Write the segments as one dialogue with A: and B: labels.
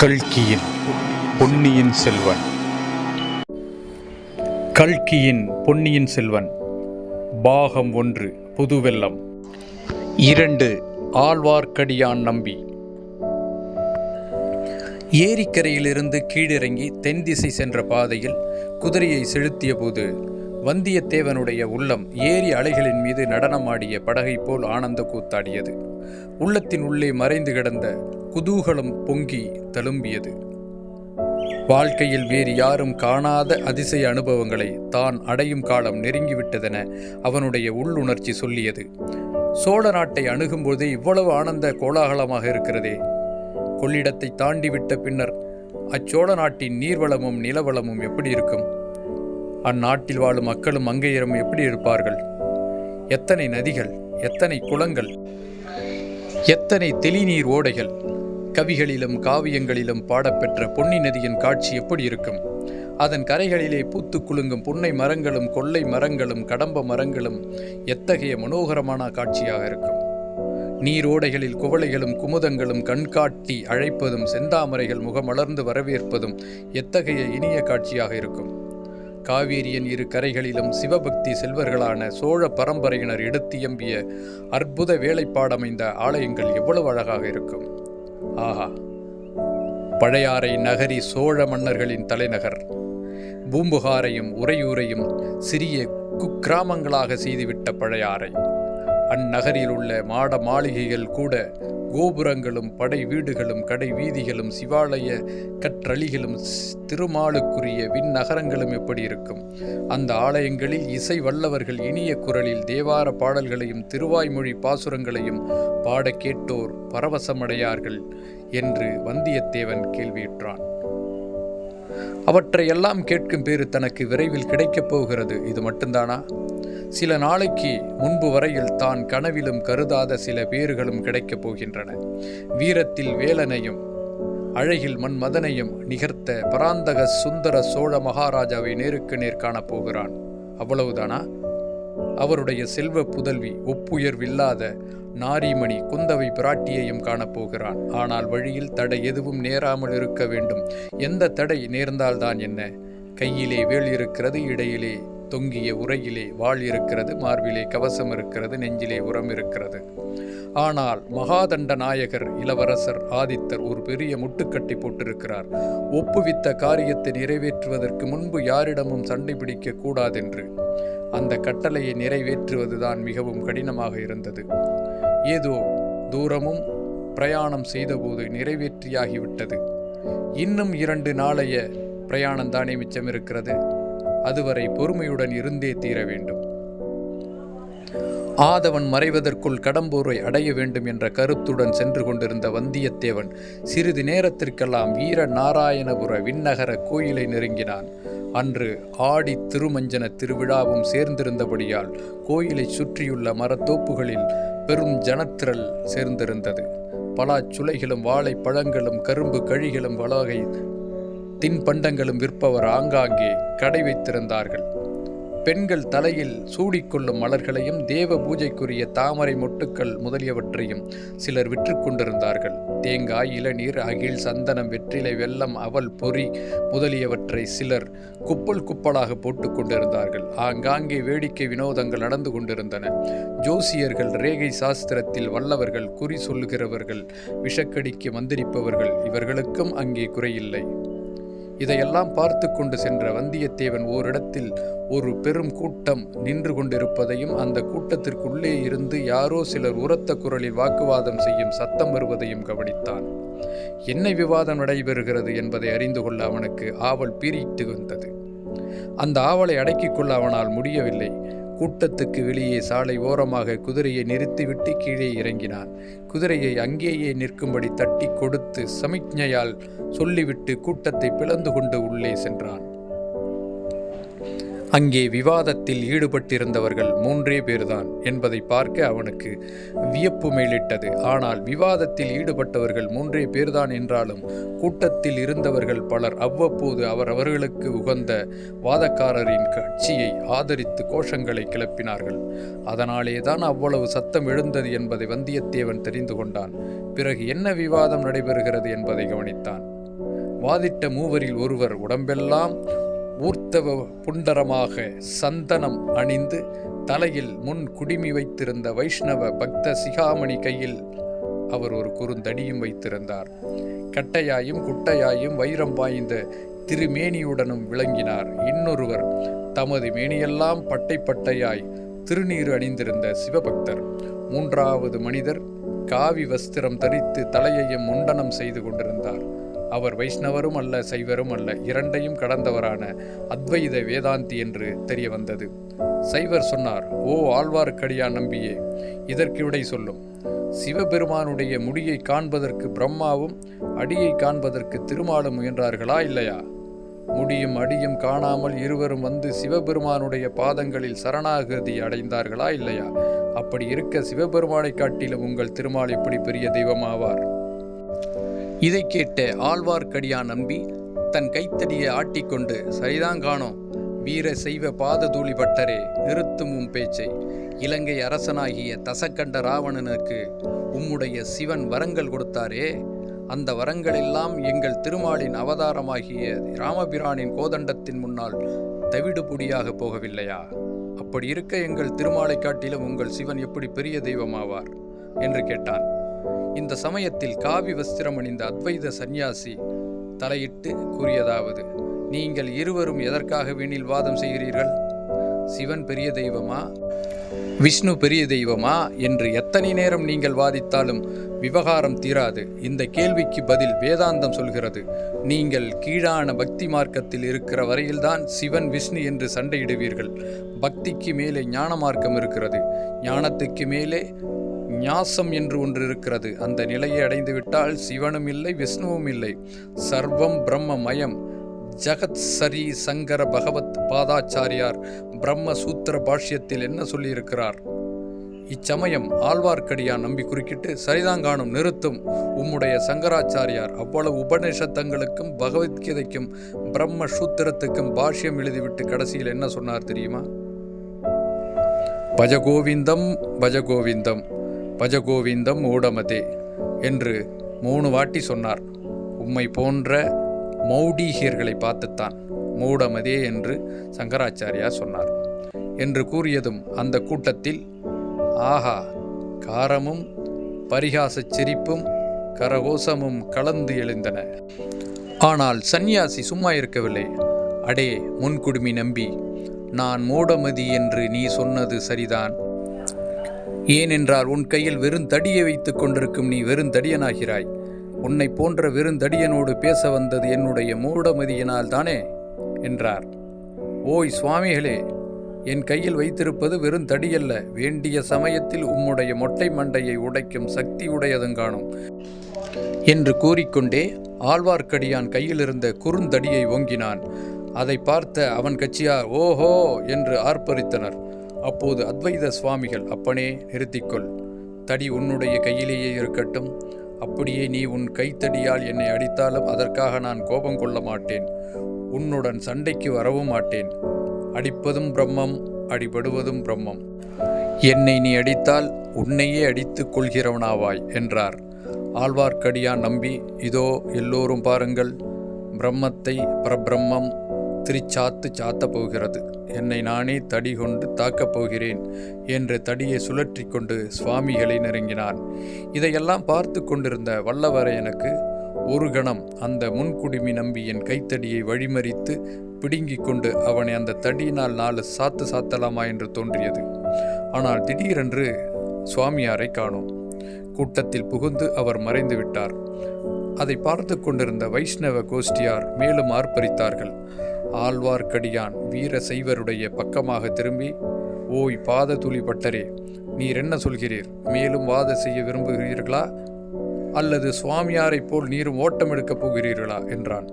A: கல்கியின் பொன்னியின் செல்வன் கல்கியின் பொன்னியின் செல்வன் பாகம் ஒன்று புதுவெல்லம் இரண்டு ஆழ்வார்க்கடியான் நம்பி ஏரிக்கரையிலிருந்து கீழிறங்கி தென் திசை சென்ற பாதையில் குதிரையை செலுத்திய போது வந்தியத்தேவனுடைய உள்ளம் ஏரி அலைகளின் மீது நடனமாடிய படகை போல் ஆனந்த கூத்தாடியது உள்ளத்தின் உள்ளே மறைந்து கிடந்த குதூகலம் பொங்கி தழும்பியது வாழ்க்கையில் வேறு யாரும் காணாத அதிசய அனுபவங்களை தான் அடையும் காலம் நெருங்கிவிட்டதென அவனுடைய உள்ளுணர்ச்சி சொல்லியது சோழ நாட்டை அணுகும்போது இவ்வளவு ஆனந்த கோலாகலமாக இருக்கிறதே கொள்ளிடத்தை தாண்டிவிட்ட பின்னர் அச்சோழ நாட்டின் நீர்வளமும் நிலவளமும் எப்படி இருக்கும் அந்நாட்டில் வாழும் மக்களும் அங்கேயரும் எப்படி இருப்பார்கள் எத்தனை நதிகள் எத்தனை குளங்கள் எத்தனை தெளிநீர் ஓடைகள் கவிகளிலும் காவியங்களிலும் பாடப்பெற்ற பொன்னி நதியின் காட்சி எப்படி இருக்கும் அதன் கரைகளிலே பூத்து குலுங்கும் புன்னை மரங்களும் கொள்ளை மரங்களும் கடம்ப மரங்களும் எத்தகைய மனோகரமான காட்சியாக இருக்கும் நீரோடைகளில் குவளைகளும் குமுதங்களும் கண்காட்டி அழைப்பதும் செந்தாமரைகள் முகமலர்ந்து வரவேற்பதும் எத்தகைய இனிய காட்சியாக இருக்கும் காவேரியின் இரு கரைகளிலும் சிவபக்தி செல்வர்களான சோழ பரம்பரையினர் எடுத்தியம்பிய அற்புத வேலைப்பாடமைந்த ஆலயங்கள் எவ்வளவு அழகாக இருக்கும் ஆஹா பழையாறை நகரி சோழ மன்னர்களின் தலைநகர் பூம்புகாரையும் உறையூரையும் சிறிய குக்கிராமங்களாக செய்துவிட்ட பழையாறை அந்நகரில் உள்ள மாட மாளிகைகள் கூட கோபுரங்களும் படை வீடுகளும் கடை வீதிகளும் சிவாலய கற்றளிகளும் திருமாலுக்குரிய விண்ணகரங்களும் எப்படி இருக்கும் அந்த ஆலயங்களில் இசை வல்லவர்கள் இனிய குரலில் தேவார பாடல்களையும் திருவாய்மொழி பாசுரங்களையும் பாட கேட்டோர் பரவசமடையார்கள் என்று வந்தியத்தேவன் கேள்வியுற்றான் அவற்றையெல்லாம் கேட்கும் பேரு தனக்கு விரைவில் கிடைக்கப் போகிறது இது மட்டும்தானா சில நாளைக்கு முன்பு வரையில் தான் கனவிலும் கருதாத சில பேர்களும் கிடைக்கப் போகின்றன வீரத்தில் வேலனையும் அழகில் மன்மதனையும் நிகர்த்த பராந்தக சுந்தர சோழ மகாராஜாவை நேருக்கு நேர் காணப்போகிறான் அவ்வளவுதானா அவருடைய செல்வ புதல்வி ஒப்புயர்வில்லாத நாரிமணி குந்தவை பிராட்டியையும் காணப்போகிறான் ஆனால் வழியில் தடை எதுவும் நேராமல் இருக்க வேண்டும் எந்த தடை நேர்ந்தால்தான் என்ன கையிலே வேல் இருக்கிறது இடையிலே தொங்கிய உரையிலே வாழ் இருக்கிறது மார்பிலே கவசம் இருக்கிறது நெஞ்சிலே உரம் இருக்கிறது ஆனால் மகாதண்ட நாயகர் இளவரசர் ஆதித்தர் ஒரு பெரிய முட்டுக்கட்டை போட்டிருக்கிறார் ஒப்புவித்த காரியத்தை நிறைவேற்றுவதற்கு முன்பு யாரிடமும் சண்டை பிடிக்க கூடாதென்று அந்த கட்டளையை நிறைவேற்றுவதுதான் மிகவும் கடினமாக இருந்தது ஏதோ தூரமும் பிரயாணம் செய்தபோது நிறைவேற்றியாகிவிட்டது இன்னும் இரண்டு நாளைய பிரயாணம்தானே மிச்சம் இருக்கிறது அதுவரை பொறுமையுடன் இருந்தே தீர வேண்டும் ஆதவன் மறைவதற்குள் கடம்பூரை அடைய வேண்டும் என்ற கருத்துடன் சென்று கொண்டிருந்த வந்தியத்தேவன் சிறிது நேரத்திற்கெல்லாம் வீர நாராயணபுர விண்ணகர கோயிலை நெருங்கினான் அன்று ஆடி திருமஞ்சன திருவிழாவும் சேர்ந்திருந்தபடியால் கோயிலை சுற்றியுள்ள மரத்தோப்புகளில் பெரும் ஜனத்திரல் சேர்ந்திருந்தது பலாச்சுளைகளும் வாழைப்பழங்களும் கரும்பு கழிகளும் வளாகை தின்பண்டங்களும் விற்பவர் ஆங்காங்கே கடை வைத்திருந்தார்கள் பெண்கள் தலையில் சூடிக்கொள்ளும் மலர்களையும் தேவ பூஜைக்குரிய தாமரை மொட்டுக்கள் முதலியவற்றையும் சிலர் விற்று கொண்டிருந்தார்கள் தேங்காய் இளநீர் அகில் சந்தனம் வெற்றிலை வெள்ளம் அவல் பொறி முதலியவற்றை சிலர் குப்பல் குப்பலாக போட்டு கொண்டிருந்தார்கள் ஆங்காங்கே வேடிக்கை வினோதங்கள் நடந்து கொண்டிருந்தன ஜோசியர்கள் ரேகை சாஸ்திரத்தில் வல்லவர்கள் குறி சொல்லுகிறவர்கள் விஷக்கடிக்கு மந்திரிப்பவர்கள் இவர்களுக்கும் அங்கே குறையில்லை இதையெல்லாம் பார்த்து கொண்டு சென்ற வந்தியத்தேவன் ஓரிடத்தில் ஒரு பெரும் கூட்டம் நின்று கொண்டிருப்பதையும் அந்த கூட்டத்திற்குள்ளே இருந்து யாரோ சிலர் உரத்த குரலில் வாக்குவாதம் செய்யும் சத்தம் வருவதையும் கவனித்தான் என்ன விவாதம் நடைபெறுகிறது என்பதை அறிந்து கொள்ள அவனுக்கு ஆவல் பீரிட்டு வந்தது அந்த ஆவலை அடக்கிக் கொள்ள அவனால் முடியவில்லை கூட்டத்துக்கு வெளியே சாலை ஓரமாக குதிரையை நிறுத்திவிட்டு கீழே இறங்கினான் குதிரையை அங்கேயே நிற்கும்படி தட்டி கொடுத்து சமிக்ஞையால் சொல்லிவிட்டு கூட்டத்தை பிளந்து கொண்டு உள்ளே சென்றான் அங்கே விவாதத்தில் ஈடுபட்டிருந்தவர்கள் மூன்றே பேர்தான் என்பதை பார்க்க அவனுக்கு வியப்பு மேலிட்டது ஆனால் விவாதத்தில் ஈடுபட்டவர்கள் மூன்றே பேர்தான் என்றாலும் கூட்டத்தில் இருந்தவர்கள் பலர் அவ்வப்போது அவர் அவர்களுக்கு உகந்த வாதக்காரரின் கட்சியை ஆதரித்து கோஷங்களை கிளப்பினார்கள் அதனாலேதான் அவ்வளவு சத்தம் எழுந்தது என்பதை வந்தியத்தேவன் தெரிந்து கொண்டான் பிறகு என்ன விவாதம் நடைபெறுகிறது என்பதை கவனித்தான் வாதிட்ட மூவரில் ஒருவர் உடம்பெல்லாம் ஊர்த்தவ புண்டரமாக சந்தனம் அணிந்து தலையில் முன் குடிமி வைத்திருந்த வைஷ்ணவ பக்த சிகாமணி கையில் அவர் ஒரு குறுந்தடியும் வைத்திருந்தார் கட்டையாயும் குட்டையாயும் வைரம் வாய்ந்த திருமேனியுடனும் விளங்கினார் இன்னொருவர் தமது மேனியெல்லாம் பட்டை பட்டையாய் திருநீர் அணிந்திருந்த சிவபக்தர் மூன்றாவது மனிதர் காவி வஸ்திரம் தரித்து தலையையும் முண்டனம் செய்து கொண்டிருந்தார் அவர் வைஷ்ணவரும் அல்ல சைவரும் அல்ல இரண்டையும் கடந்தவரான அத்வைத வேதாந்தி என்று தெரிய வந்தது சைவர் சொன்னார் ஓ ஆழ்வார்க்கடியா நம்பியே இதற்கு விடை சொல்லும் சிவபெருமானுடைய முடியை காண்பதற்கு பிரம்மாவும் அடியை காண்பதற்கு திருமாலும் முயன்றார்களா இல்லையா முடியும் அடியும் காணாமல் இருவரும் வந்து சிவபெருமானுடைய பாதங்களில் சரணாகதி அடைந்தார்களா இல்லையா அப்படி இருக்க சிவபெருமானை காட்டிலும் உங்கள் திருமால் எப்படி பெரிய தெய்வமாவார் இதை கேட்ட ஆழ்வார்க்கடியான் நம்பி தன் கைத்தடியை ஆட்டிக்கொண்டு சரிதான் காணோம் வீர செய்வ பாத பட்டரே நிறுத்தும் உம் பேச்சை இலங்கை அரசனாகிய தசக்கண்ட ராவணனுக்கு உம்முடைய சிவன் வரங்கள் கொடுத்தாரே அந்த வரங்களெல்லாம் எங்கள் திருமாலின் அவதாரமாகிய ராமபிரானின் கோதண்டத்தின் முன்னால் தவிடுபுடியாக போகவில்லையா அப்படி இருக்க எங்கள் திருமாலை காட்டிலும் உங்கள் சிவன் எப்படி பெரிய தெய்வமாவார் என்று கேட்டான் இந்த சமயத்தில் காவி வஸ்திரம் அணிந்த அத்வைத சந்நியாசி தலையிட்டு கூறியதாவது நீங்கள் இருவரும் எதற்காக வீணில் வாதம் செய்கிறீர்கள் சிவன் பெரிய தெய்வமா விஷ்ணு பெரிய தெய்வமா என்று எத்தனை நேரம் நீங்கள் வாதித்தாலும் விவகாரம் தீராது இந்த கேள்விக்கு பதில் வேதாந்தம் சொல்கிறது நீங்கள் கீழான பக்தி மார்க்கத்தில் இருக்கிற வரையில்தான் சிவன் விஷ்ணு என்று சண்டையிடுவீர்கள் பக்திக்கு மேலே ஞான மார்க்கம் இருக்கிறது ஞானத்துக்கு மேலே நியாசம் என்று ஒன்று இருக்கிறது அந்த நிலையை அடைந்துவிட்டால் சிவனும் இல்லை விஷ்ணுவும் இல்லை சர்வம் பிரம்ம மயம் ஜகத் சரி சங்கர பகவத் பாதாச்சாரியார் பிரம்ம சூத்திர பாஷ்யத்தில் என்ன சொல்லியிருக்கிறார் இச்சமயம் ஆழ்வார்க்கடியான் நம்பி குறுக்கிட்டு சரிதாங்காணும் நிறுத்தும் உம்முடைய சங்கராச்சாரியார் அவ்வளவு உபநிஷத்தங்களுக்கும் பகவத்கீதைக்கும் பிரம்ம சூத்திரத்துக்கும் பாஷ்யம் எழுதிவிட்டு கடைசியில் என்ன சொன்னார் தெரியுமா பஜகோவிந்தம் பஜகோவிந்தம் பஜகோவிந்தம் ஊடமதே என்று மூணு வாட்டி சொன்னார் உம்மை போன்ற மௌடீகியர்களை பார்த்துத்தான் மூடமதே என்று சங்கராச்சாரியா சொன்னார் என்று கூறியதும் அந்த கூட்டத்தில் ஆஹா காரமும் பரிகாசச் சிரிப்பும் கரகோசமும் கலந்து எழுந்தன ஆனால் சந்நியாசி சும்மா இருக்கவில்லை அடே முன்குடுமி நம்பி நான் மூடமதி என்று நீ சொன்னது சரிதான் ஏனென்றால் உன் கையில் வெறுந்தடியை வைத்துக் கொண்டிருக்கும் நீ வெறுந்தடியனாகிறாய் உன்னை போன்ற வெறுந்தடியனோடு பேச வந்தது என்னுடைய மூடமதியினால் தானே என்றார் ஓய் சுவாமிகளே என் கையில் வைத்திருப்பது வெறும் தடியல்ல வேண்டிய சமயத்தில் உம்முடைய மொட்டை மண்டையை உடைக்கும் சக்தி உடையதுங்காணும் என்று கூறிக்கொண்டே ஆழ்வார்க்கடியான் கையில் இருந்த குறுந்தடியை ஓங்கினான் அதை பார்த்த அவன் கட்சியார் ஓஹோ என்று ஆர்ப்பரித்தனர் அப்போது அத்வைத சுவாமிகள் அப்பனே நிறுத்திக்கொள் தடி உன்னுடைய கையிலேயே இருக்கட்டும் அப்படியே நீ உன் கைத்தடியால் என்னை அடித்தாலும் அதற்காக நான் கோபம் கொள்ள மாட்டேன் உன்னுடன் சண்டைக்கு வரவும் மாட்டேன் அடிப்பதும் பிரம்மம் அடிபடுவதும் பிரம்மம் என்னை நீ அடித்தால் உன்னையே அடித்து கொள்கிறவனாவாய் என்றார் ஆழ்வார்க்கடியான் நம்பி இதோ எல்லோரும் பாருங்கள் பிரம்மத்தை பரபிரம்மம் திருச்சாத்து சாத்தப் போகிறது என்னை நானே தடி கொண்டு தாக்கப் போகிறேன் என்று தடியை சுழற்றி கொண்டு சுவாமிகளை நெருங்கினான் இதையெல்லாம் பார்த்து கொண்டிருந்த வல்லவரையனுக்கு ஒரு கணம் அந்த முன்குடுமி நம்பியின் கைத்தடியை வழிமறித்து பிடுங்கிக் கொண்டு அவனை அந்த தடியினால் நாலு சாத்து சாத்தலாமா என்று தோன்றியது ஆனால் திடீரென்று சுவாமியாரை காணோம் கூட்டத்தில் புகுந்து அவர் மறைந்து விட்டார் அதை பார்த்து கொண்டிருந்த வைஷ்ணவ கோஷ்டியார் மேலும் ஆர்ப்பரித்தார்கள் ஆழ்வார்க்கடியான் வீர செய்வருடைய பக்கமாக திரும்பி ஓய் பாத துளி பட்டரே நீர் என்ன சொல்கிறீர் மேலும் வாத செய்ய விரும்புகிறீர்களா அல்லது சுவாமியாரைப் போல் நீரும் ஓட்டம் எடுக்கப் போகிறீர்களா என்றான்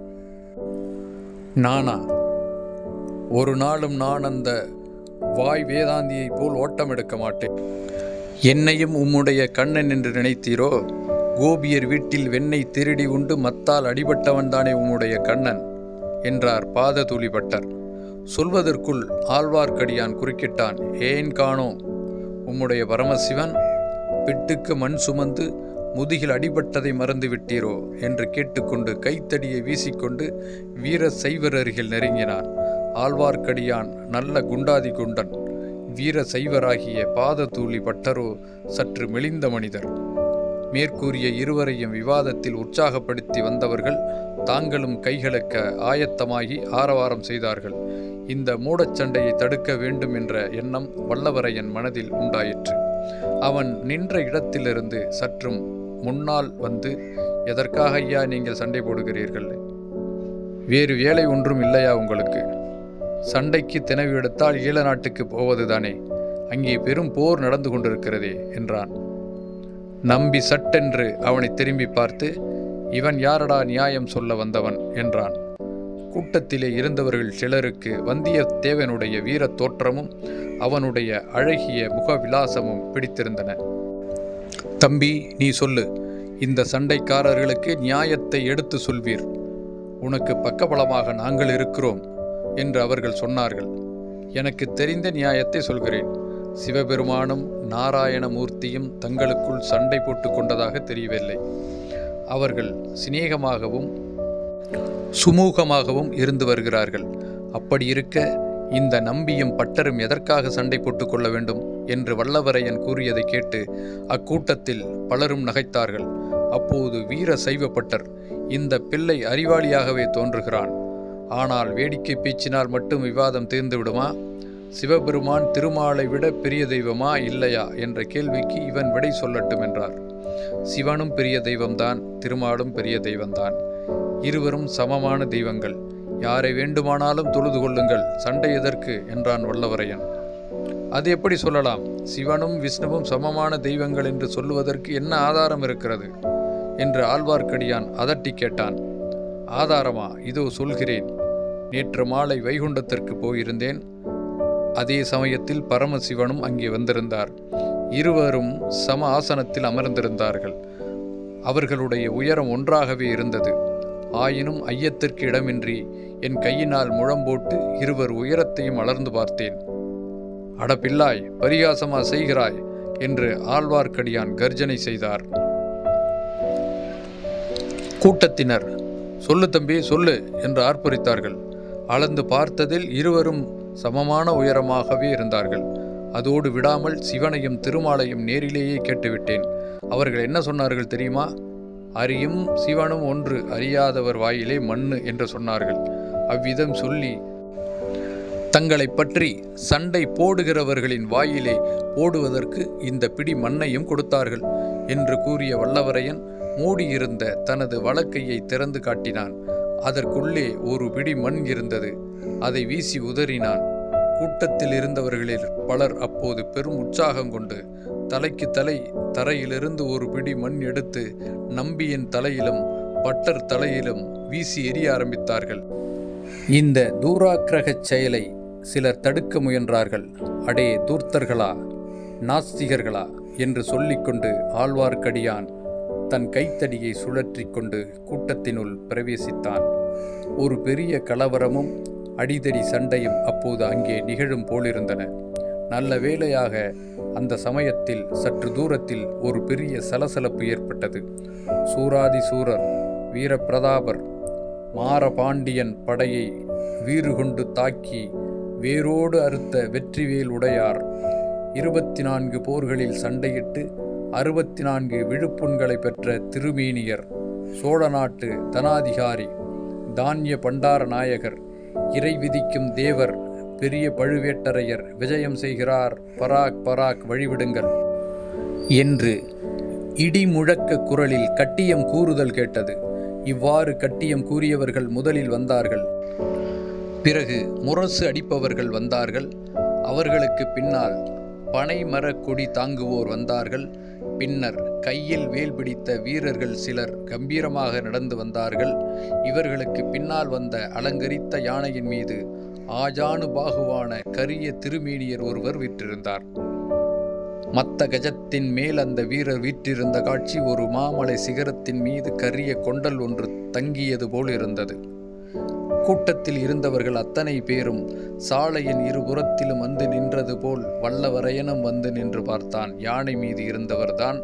A: நானா ஒரு நாளும் நான் அந்த வாய் வேதாந்தியைப் போல் ஓட்டம் எடுக்க மாட்டேன் என்னையும் உம்முடைய கண்ணன் என்று நினைத்தீரோ கோபியர் வீட்டில் வெண்ணை திருடி உண்டு மத்தால் அடிபட்டவன்தானே உம்முடைய கண்ணன் என்றார் பாததூலி பட்டர் சொல்வதற்குள் ஆழ்வார்க்கடியான் குறுக்கிட்டான் ஏன் காணோ உம்முடைய பரமசிவன் பிட்டுக்கு மண் சுமந்து முதுகில் அடிபட்டதை மறந்துவிட்டீரோ என்று கேட்டுக்கொண்டு கைத்தடியை வீசிக்கொண்டு வீர சைவர் அருகில் நெருங்கினான் ஆழ்வார்க்கடியான் நல்ல குண்டாதி குண்டன் வீர சைவராகிய பாததூளி பட்டரோ சற்று மெலிந்த மனிதர் மேற்கூறிய இருவரையும் விவாதத்தில் உற்சாகப்படுத்தி வந்தவர்கள் தாங்களும் கைகளுக்க ஆயத்தமாகி ஆரவாரம் செய்தார்கள் இந்த மூடச்சண்டையை தடுக்க வேண்டும் என்ற எண்ணம் வல்லவரையன் மனதில் உண்டாயிற்று அவன் நின்ற இடத்திலிருந்து சற்றும் முன்னால் வந்து எதற்காக ஐயா நீங்கள் சண்டை போடுகிறீர்கள் வேறு வேலை ஒன்றும் இல்லையா உங்களுக்கு சண்டைக்கு தினவி எடுத்தால் ஈழ நாட்டுக்கு போவதுதானே அங்கே பெரும் போர் நடந்து கொண்டிருக்கிறதே என்றான் நம்பி சட்டென்று அவனை திரும்பி பார்த்து இவன் யாரடா நியாயம் சொல்ல வந்தவன் என்றான் கூட்டத்திலே இருந்தவர்கள் சிலருக்கு வந்தியத்தேவனுடைய வீரத் தோற்றமும் அவனுடைய அழகிய முகவிலாசமும் பிடித்திருந்தன தம்பி நீ சொல்லு இந்த சண்டைக்காரர்களுக்கு நியாயத்தை எடுத்து சொல்வீர் உனக்கு பக்கபலமாக நாங்கள் இருக்கிறோம் என்று அவர்கள் சொன்னார்கள் எனக்கு தெரிந்த நியாயத்தை சொல்கிறேன் சிவபெருமானும் நாராயணமூர்த்தியும் தங்களுக்குள் சண்டை போட்டு கொண்டதாக தெரியவில்லை அவர்கள் சிநேகமாகவும் சுமூகமாகவும் இருந்து வருகிறார்கள் அப்படி இருக்க இந்த நம்பியும் பட்டரும் எதற்காக சண்டை போட்டு கொள்ள வேண்டும் என்று வல்லவரையன் கூறியதை கேட்டு அக்கூட்டத்தில் பலரும் நகைத்தார்கள் அப்போது வீர சைவப்பட்டர் இந்த பிள்ளை அறிவாளியாகவே தோன்றுகிறான் ஆனால் வேடிக்கை பேச்சினால் மட்டும் விவாதம் தீர்ந்துவிடுமா சிவபெருமான் திருமாலை விட பெரிய தெய்வமா இல்லையா என்ற கேள்விக்கு இவன் விடை சொல்லட்டும் என்றார் சிவனும் பெரிய தெய்வம்தான் திருமாலும் பெரிய தெய்வம்தான் இருவரும் சமமான தெய்வங்கள் யாரை வேண்டுமானாலும் தொழுது கொள்ளுங்கள் சண்டை எதற்கு என்றான் வல்லவரையன் அது எப்படி சொல்லலாம் சிவனும் விஷ்ணுவும் சமமான தெய்வங்கள் என்று சொல்லுவதற்கு என்ன ஆதாரம் இருக்கிறது என்று ஆழ்வார்க்கடியான் அதட்டி கேட்டான் ஆதாரமா இதோ சொல்கிறேன் நேற்று மாலை வைகுண்டத்திற்கு போயிருந்தேன் அதே சமயத்தில் பரமசிவனும் அங்கே வந்திருந்தார் இருவரும் சம ஆசனத்தில் அமர்ந்திருந்தார்கள் அவர்களுடைய உயரம் ஒன்றாகவே இருந்தது ஆயினும் ஐயத்திற்கு இடமின்றி என் கையினால் முழம் போட்டு இருவர் உயரத்தையும் அலர்ந்து பார்த்தேன் அடப்பில்லாய் பரிகாசமா செய்கிறாய் என்று ஆழ்வார்க்கடியான் கர்ஜனை செய்தார் கூட்டத்தினர் சொல்லு தம்பி சொல்லு என்று ஆர்ப்பரித்தார்கள் அளந்து பார்த்ததில் இருவரும் சமமான உயரமாகவே இருந்தார்கள் அதோடு விடாமல் சிவனையும் திருமாலையும் நேரிலேயே கேட்டுவிட்டேன் அவர்கள் என்ன சொன்னார்கள் தெரியுமா அறியும் சிவனும் ஒன்று அறியாதவர் வாயிலே மண்ணு என்று சொன்னார்கள் அவ்விதம் சொல்லி தங்களை பற்றி சண்டை போடுகிறவர்களின் வாயிலே போடுவதற்கு இந்த பிடி மண்ணையும் கொடுத்தார்கள் என்று கூறிய வல்லவரையன் மூடியிருந்த தனது வழக்கையை திறந்து காட்டினான் அதற்குள்ளே ஒரு பிடி மண் இருந்தது அதை வீசி உதறினான் கூட்டத்தில் இருந்தவர்களில் பலர் அப்போது பெரும் உற்சாகம் கொண்டு தலைக்கு தலை தரையிலிருந்து ஒரு பிடி மண் எடுத்து நம்பியின் தலையிலும் பட்டர் தலையிலும் வீசி எரிய ஆரம்பித்தார்கள் இந்த தூராக்கிரகச் செயலை சிலர் தடுக்க முயன்றார்கள் அடே தூர்த்தர்களா நாஸ்திகர்களா என்று சொல்லிக்கொண்டு ஆழ்வார்க்கடியான் தன் கைத்தடியை சுழற்றி கொண்டு கூட்டத்தினுள் பிரவேசித்தான் ஒரு பெரிய கலவரமும் அடிதடி சண்டையும் அப்போது அங்கே நிகழும் போலிருந்தன நல்ல வேளையாக அந்த சமயத்தில் சற்று தூரத்தில் ஒரு பெரிய சலசலப்பு ஏற்பட்டது சூராதி சூரர் வீரபிரதாபர் மாரபாண்டியன் படையை வீறு கொண்டு தாக்கி வேரோடு அறுத்த வெற்றிவேல் உடையார் இருபத்தி நான்கு போர்களில் சண்டையிட்டு அறுபத்தி நான்கு விழுப்புண்களை பெற்ற திருமேனியர் சோழ நாட்டு தனாதிகாரி தானிய பண்டார நாயகர் இறை விதிக்கும் தேவர் பெரிய பழுவேட்டரையர் விஜயம் செய்கிறார் பராக் பராக் வழிவிடுங்கள் என்று இடி முழக்க குரலில் கட்டியம் கூறுதல் கேட்டது இவ்வாறு கட்டியம் கூறியவர்கள் முதலில் வந்தார்கள் பிறகு முரசு அடிப்பவர்கள் வந்தார்கள் அவர்களுக்கு பின்னால் பனைமரக் கொடி தாங்குவோர் வந்தார்கள் பின்னர் கையில் வேல் பிடித்த வீரர்கள் சிலர் கம்பீரமாக நடந்து வந்தார்கள் இவர்களுக்கு பின்னால் வந்த அலங்கரித்த யானையின் மீது ஆஜானு பாகுவான கரிய திருமேனியர் ஒருவர் விற்றிருந்தார் மத்த கஜத்தின் மேல் அந்த வீரர் வீற்றிருந்த காட்சி ஒரு மாமலை சிகரத்தின் மீது கரிய கொண்டல் ஒன்று தங்கியது போல் இருந்தது கூட்டத்தில் இருந்தவர்கள் அத்தனை பேரும் சாலையின் இருபுறத்திலும் வந்து நின்றது போல் வல்லவரையனும் வந்து நின்று பார்த்தான் யானை மீது இருந்தவர்தான்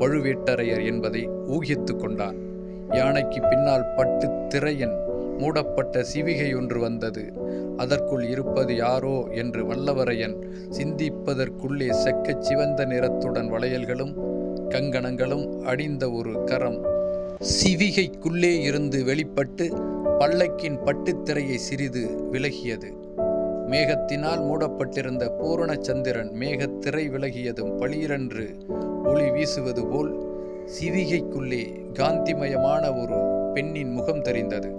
A: பழுவேட்டரையர் என்பதை ஊகித்து கொண்டான் யானைக்கு பின்னால் பட்டு திரையன் மூடப்பட்ட சிவிகை ஒன்று வந்தது அதற்குள் இருப்பது யாரோ என்று வல்லவரையன் சிந்திப்பதற்குள்ளே செக்கச் சிவந்த நிறத்துடன் வளையல்களும் கங்கணங்களும் அடிந்த ஒரு கரம் சிவிகைக்குள்ளே இருந்து வெளிப்பட்டு பல்லக்கின் பட்டுத்திரையை சிறிது விலகியது மேகத்தினால் மூடப்பட்டிருந்த பூரண சந்திரன் மேகத்திரை விலகியதும் பளிரென்று ஒளி வீசுவது போல் சிவிகைக்குள்ளே காந்திமயமான ஒரு பெண்ணின் முகம் தெரிந்தது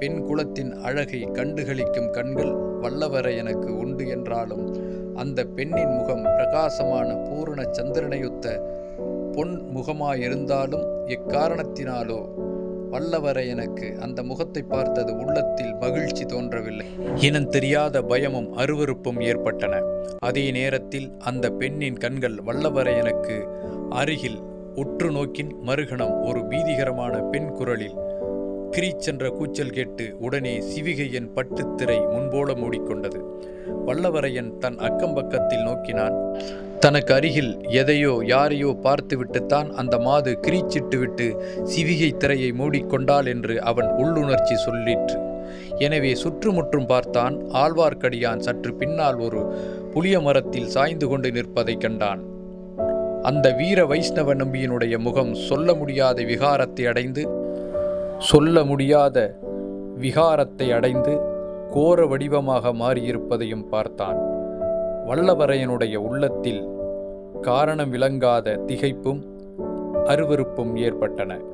A: பெண் குலத்தின் அழகை கண்டுகளிக்கும் கண்கள் வல்லவர எனக்கு உண்டு என்றாலும் அந்த பெண்ணின் முகம் பிரகாசமான பூரண சந்திரனையொத்த பொன் முகமாயிருந்தாலும் எக்காரணத்தினாலோ வல்லவரை எனக்கு அந்த முகத்தை பார்த்தது உள்ளத்தில் மகிழ்ச்சி தோன்றவில்லை இனம் தெரியாத பயமும் அருவறுப்பும் ஏற்பட்டன அதே நேரத்தில் அந்த பெண்ணின் கண்கள் வல்லவரை எனக்கு அருகில் உற்று நோக்கின் மறுகணம் ஒரு பீதிகரமான பெண் குரலில் கிரீச்சென்ற கூச்சல் கேட்டு உடனே சிவிகையின் பட்டுத்திரை முன்போல மூடிக்கொண்டது வல்லவரையன் தன் அக்கம்பக்கத்தில் நோக்கினான் தனக்கு அருகில் எதையோ யாரையோ பார்த்துவிட்டுத்தான் அந்த மாது கிரீச்சிட்டுவிட்டு சிவிகை திரையை மூடிக்கொண்டாள் என்று அவன் உள்ளுணர்ச்சி சொல்லிற்று எனவே சுற்றுமுற்றும் பார்த்தான் ஆழ்வார்க்கடியான் சற்று பின்னால் ஒரு புளிய மரத்தில் சாய்ந்து கொண்டு நிற்பதைக் கண்டான் அந்த வீர வைஷ்ணவ நம்பியினுடைய முகம் சொல்ல முடியாத விகாரத்தை அடைந்து சொல்ல முடியாத விகாரத்தை அடைந்து கோர வடிவமாக மாறியிருப்பதையும் பார்த்தான் வல்லவரையனுடைய உள்ளத்தில் காரணம் விளங்காத திகைப்பும் அருவருப்பும் ஏற்பட்டன